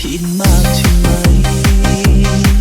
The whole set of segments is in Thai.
ผิดมากใช่ไหม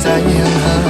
在银河。